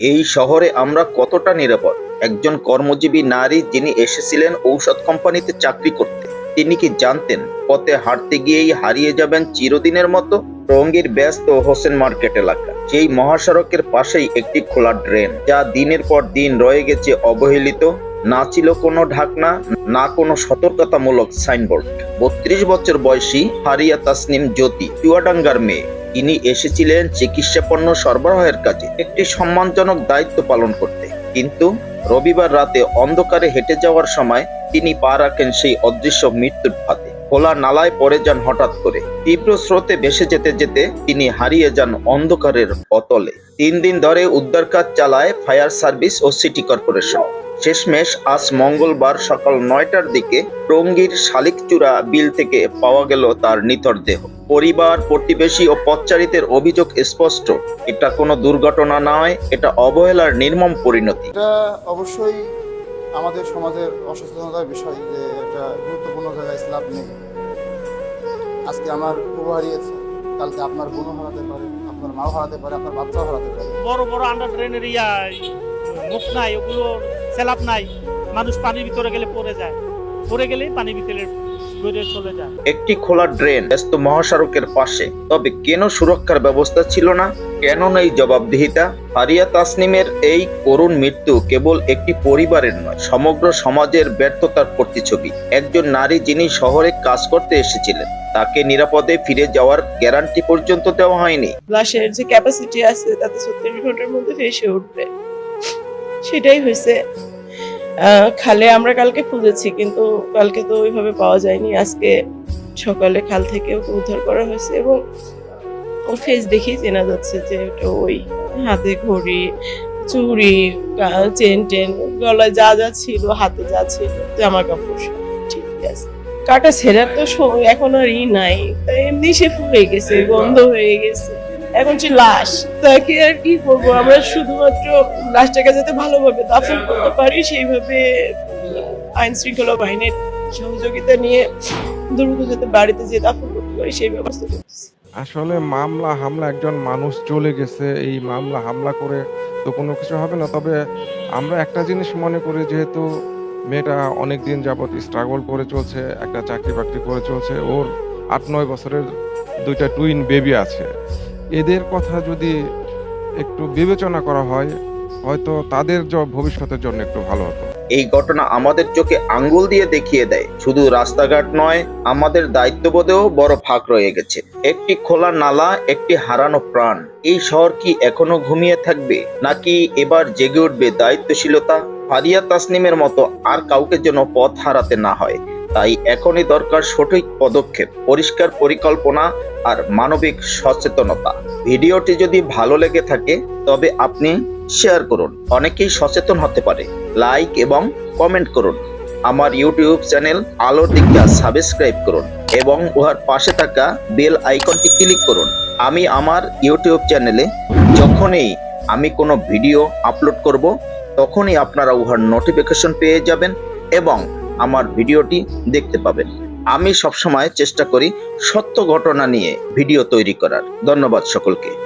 এই শহরে আমরা কতটা নিরাপদ? একজন কর্মজীবী নারী যিনি এসেছিলেন ঔষধ কোম্পানিতে চাকরি করতে, তিনি কি জানতেন পথে হাঁটতে গিয়েই হারিয়ে যাবেন চিরদিনের মতো? টঙ্গীর ব্যস্ত হোসেন মার্কেট এলাকা, সেই মহাসড়কের পাশেই একটি খোলা ড্রেন, যা দিনের পর দিন রয়ে গেছে অবহেলিত, না ছিল কোনো ঢাকনা, না কোনো সতর্কতামূলক সাইনবোর্ড। বত্রিশ বছর বয়সী হারিয়া তাসনিম জ্যোতি, চুয়াডাঙ্গার মেয়ে। তিনি এসেছিলেন চিকিৎসা পণ্য সরবরাহের কাজে। একটি সম্মানজনক দায়িত্ব পালন করতে। কিন্তু রবিবার রাতে অন্ধকারে হেঁটে যাওয়ার সময় তিনি পা রাখেন সেই অদৃশ্য মৃত্যুর ফাঁদে। খোলা নালায় পড়ে যান হঠাৎ করে। তীব্র স্রোতে ভেসে যেতে যেতে তিনি হারিয়ে যান অন্ধকারের অতলে। তিন দিন ধরে উদ্ধার কাজ চালায় ফায়ার সার্ভিস ও সিটি কর্পোরেশন। শেষমেশ আজ মঙ্গলবার সকাল নয়টার দিকে টঙ্গীর শালিকচূড়া বিল থেকে পাওয়া গেল তার নিথর দেহ। পরিবার প্রতিবেশী ও পথচারীদের অভিযোগ স্পষ্ট। এটা কোনো দুর্ঘটনা নয় এটা অবহেলার নির্মম পরিণতি। এটা অবশ্যই আমাদের সমাজের অসচেতনতার বিষয় যে এটা গুরুত্বপূর্ণ জায়গায় স্ল্যাব নেই। আজকে আমার বউ হারিয়েছে কালকে আপনার বোনও হারাতে পারে আপনার মাও হারাতে পারে আপনার বাচ্চাও হারাতে পারে। বড় বড় আন্ডার ড্রেনের ইয়া মুখ নাই ওগুলো সেলাপ নাই মানুষ পানির ভিতরে গেলে পড়ে যায়। পড়ে গেলেই পানির ভিতরে বেরিয়ে চলে যায়। একটি খোলা ড্রেন ব্যস্ত মহাসড়কের পাশে। তবে কেন সুরক্ষার ব্যবস্থা ছিল না? কেন নেই জবাবদিহিতা? ফারিয়া তাসনিমের এই করুণ মৃত্যু কেবল একটি পরিবারের নয় সমগ্র সমাজের ব্যর্থতার প্রতিছবি একজন নারী যিনি শহরে কাজ করতে এসেছিলেন তাকে নিরাপদে ফিরে যাওয়ার গ্যারান্টি পর্যন্ত দেওয়া হয়নি। ফ্লাশের যে ক্যাপাসিটি আছে তাতে ছত্রিশ ঘণ্টার মধ্যে ভেসে উঠবে। সেটাই হয়েছে খালে আমরা কালকে খুঁজেছি কিন্তু কালকে তো ওইভাবে পাওয়া যায়নি। আজকে সকালে খাল থেকে ওকে উদ্ধার করা হয়েছে এবং ওর ফেস দেখেই চেনা যাচ্ছে যে ওটা ওই হাতে ঘড়ি চুড়ি চেন টেন গলায় যা যা ছিল হাতে যা ছিল জামা কাপড় সব ঠিক আছে। কাটা ছেঁড়ার তো সময় এখন আর ই নাই এমনি সে ফুলে গেছে গন্ধ হয়ে গেছে। এখন যে লাশ, তাকে আর কি করব আমরা শুধুমাত্র লাশটাকে যাতে ভালোভাবে দাফন করতে পারি, সেইভাবে আইন শৃঙ্খলা বাহিনীর সহযোগিতা নিয়ে দ্রুত যাতে বাড়িতে যে দাফন করতে পারি, সেই ব্যবস্থা করতেছি। আসলে মামলা, হামলা, একজন মানুষ চলে গেছে। এই মামলা, হামলা করে তো কোনো কিছু হবে না। তবে আমরা একটা জিনিস মনে করি, যেহেতু মেয়েটা অনেক দিন যাবৎ স্ট্রাগল করে চলছে, একটা চাকরি বাকরি করে চলছে, ওর আট নয় বছরের দুইটা টুইন বেবি আছে। এদের কথা যদি একটু বিবেচনা করা হয়, হয়তো তাদের ভবিষ্যতের জন্য একটু ভালো হতো। এই ঘটনা আমাদের চোখে আঙ্গুল দিয়ে দেখিয়ে দেয়। শুধু রাস্তাঘাট নয়, আমাদের দায়িত্ববোধেও বড় ফাঁক রয়ে গেছে। একটি খোলা নালা, একটি হারানো প্রাণ। এই শহর কি এখনও ঘুমিয়ে থাকবে? নাকি এবার জেগে উঠবে দায়িত্বশীলতা? ফারিয়া তাসনিমের মতো আর কাউকে যেন পথ হারাতে না হয়। তাই এখনই দরকার সঠিক পদক্ষেপ, পরিষ্কার পরিকল্পনা আর মানবিক সচেতনতা। ভিডিওটি যদি ভালো লেগে থাকে, তবে আপনি শেয়ার করুন। অনেকেই সচেতন হতে পারে। লাইক এবং কমেন্ট করুন। আমার ইউটিউব চ্যানেল আলোর দিকটা সাবস্ক্রাইব করুন এবং উহার পাশে থাকা বেল আইকনটি ক্লিক করুন। আমি আমার ইউটিউব চ্যানেলে যখনই আমি কোনো ভিডিও আপলোড করব, তখনই আপনারা উহার নোটিফিকেশন পেয়ে যাবেন এবং আমার ভিডিওটি দেখতে পাবেন। আমি সবসময় চেষ্টা করি সত্য ঘটনা নিয়ে ভিডিও তৈরি করার। ধন্যবাদ সকলকে।